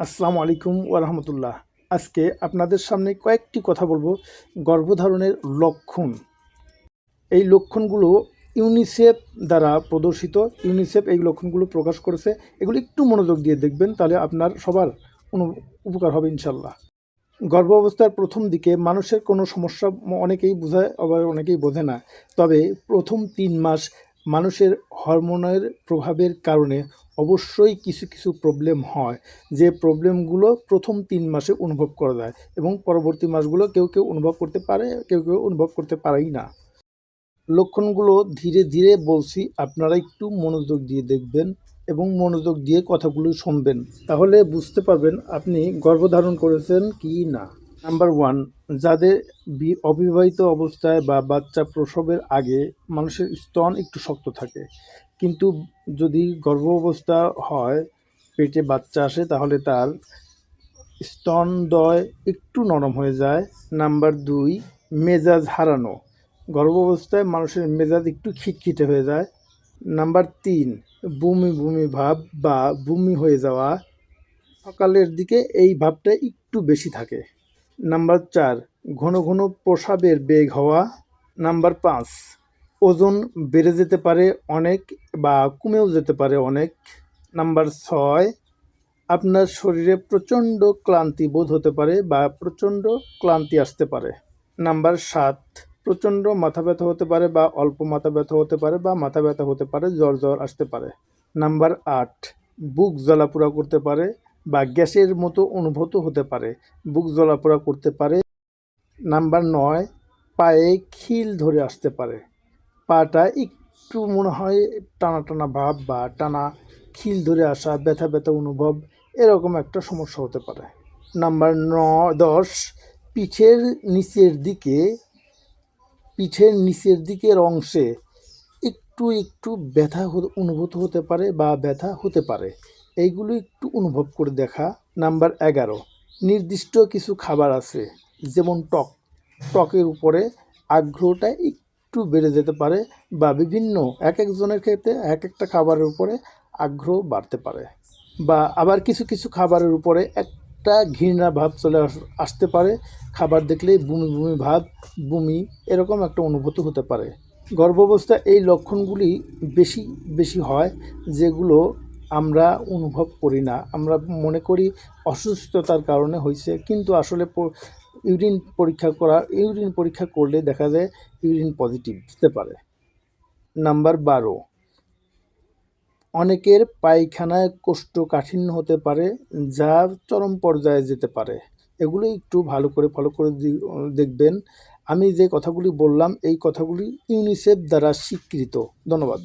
আসসালামু আলাইকুম ওরহামতুল্লাহ আজকে আপনাদের সামনে কয়েকটি কথা বলব গর্ভধারণের লক্ষণ। এই লক্ষণগুলো ইউনিসেফ দ্বারা প্রদর্শিত। ইউনিসেফ এই লক্ষণগুলো প্রকাশ করেছে। এগুলো একটু মনোযোগ দিয়ে দেখবেন, তাহলে আপনার সবার অনু- উপকার হবে ইনশাল্লাহ গর্ভ অবস্থার প্রথম দিকে মানুষের কোনো সমস্যা অনেকেই বোঝায়, আবার অনেকেই বোঝে না। তবে প্রথম তিন মাস মানুষের হরমোনের প্রভাবের কারণে অবশ্যই কিছু কিছু প্রবলেম হয়। যে প্রবলেমগুলো প্রথম তিন মাসে অনুভব করা যায় এবং পরবর্তী মাসগুলো কেউ কেউ অনুভব করতে পারে, কেউ কেউ অনুভব করতে পারেই না। লক্ষণগুলো ধীরে ধীরে বলছি, আপনারা একটু মনোযোগ দিয়ে দেখবেন এবং মনোযোগ দিয়ে কথাগুলো শুনবেন। তাহলে বুঝতে পারবেন আপনি গর্ভধারণ করেছেন কি না। নাম্বার ওয়ান যাদের অবিবাহিত অবস্থায় বা বাচ্চা প্রসবের আগে মানুষের স্তন একটু শক্ত থাকে। কিন্তু যদি গর্ভ অবস্থা হয়, পেটে বাচ্চা আসে, তাহলে তার স্তনদ্বয় একটু নরম হয়ে যায়। নাম্বার দুই, মেজাজ হারানো। গর্ভ অবস্থায় মানুষের মেজাজ একটু খিটখিটে হয়ে যায়। নাম্বার তিন, বমি বমি ভাব বা বমি হয়ে যাওয়া। সকালের দিকে এই ভাবটা একটু বেশি থাকে। নাম্বার চার, ঘন ঘন প্রসাবের বেগ হওয়া। নাম্বার পাঁচ, ওজন বেড়ে যেতে পারে অনেক বা কমেও যেতে পারে অনেক। নাম্বার ছয়, আপনার শরীরে প্রচণ্ড ক্লান্তি বোধ হতে পারে বা প্রচণ্ড ক্লান্তি আসতে পারে। নাম্বার সাত, প্রচণ্ড মাথা ব্যথা হতে পারে বা অল্প মাথা ব্যথা হতে পারে বা মাথা ব্যথা হতে পারে, জ্বর জ্বর আসতে পারে। নাম্বার আট, বুক জ্বালাপোড়া করতে পারে বা গ্যাসের মতো অনুভূত হতে পারে, বুক জ্বালাপোড়া করতে পারে। নাম্বার নয়, পায়ে খিল ধরে আসতে পারে। পাটা একটু মনে হয় টানা টানা ভাব বা টানা খিল ধরে আসা ব্যথা ব্যথা অনুভব এরকম একটা সমস্যা হতে পারে। নাম্বার ন দশ, পিঠের নিচের দিকে, পিঠের নিচের দিকের অংশে একটু একটু ব্যথা অনুভূত হতে পারে বা ব্যথা হতে পারে। এইগুলো একটু অনুভব করে দেখা। নাম্বার এগারো, নির্দিষ্ট কিছু খাবার আছে, যেমন টক। টকের উপরে আগ্রহটা একটু বেড়ে যেতে পারে বা বিভিন্ন এক একজনের ক্ষেত্রে এক একটা খাবারের উপরে আগ্রহ বাড়তে পারে। বা আবার কিছু কিছু খাবারের উপরে একটা ঘৃণা ভাব চলে আস- আসতে পারে। খাবার দেখলেই বমি বমি ভাব, বমি এরকম একটা অনুভূতি হতে পারে। গর্ভাবস্থা এই লক্ষণগুলি বেশি বেশি হয়, যেগুলো আমরা অনুভব করি না। আমরা মনে করি অসুস্থতার কারণে হয়েছে কিন্তু আসলে ইউরিন পরীক্ষা করা, ইউরিন পরীক্ষা করলে দেখা যায় ইউরিন পজিটিভ হতে পারে। নাম্বার বারো। অনেকের পায়খানায় কোষ্ঠকাঠিন্য হতে পারে যা চরম পর্যায়ে যেতে পারে। এগুলো একটু ভালো করে ফলো করে দেখবেন। আমি যে কথাগুলি বললাম, এই কথাগুলি ইউনিসেফ দ্বারা স্বীকৃত। ধন্যবাদ।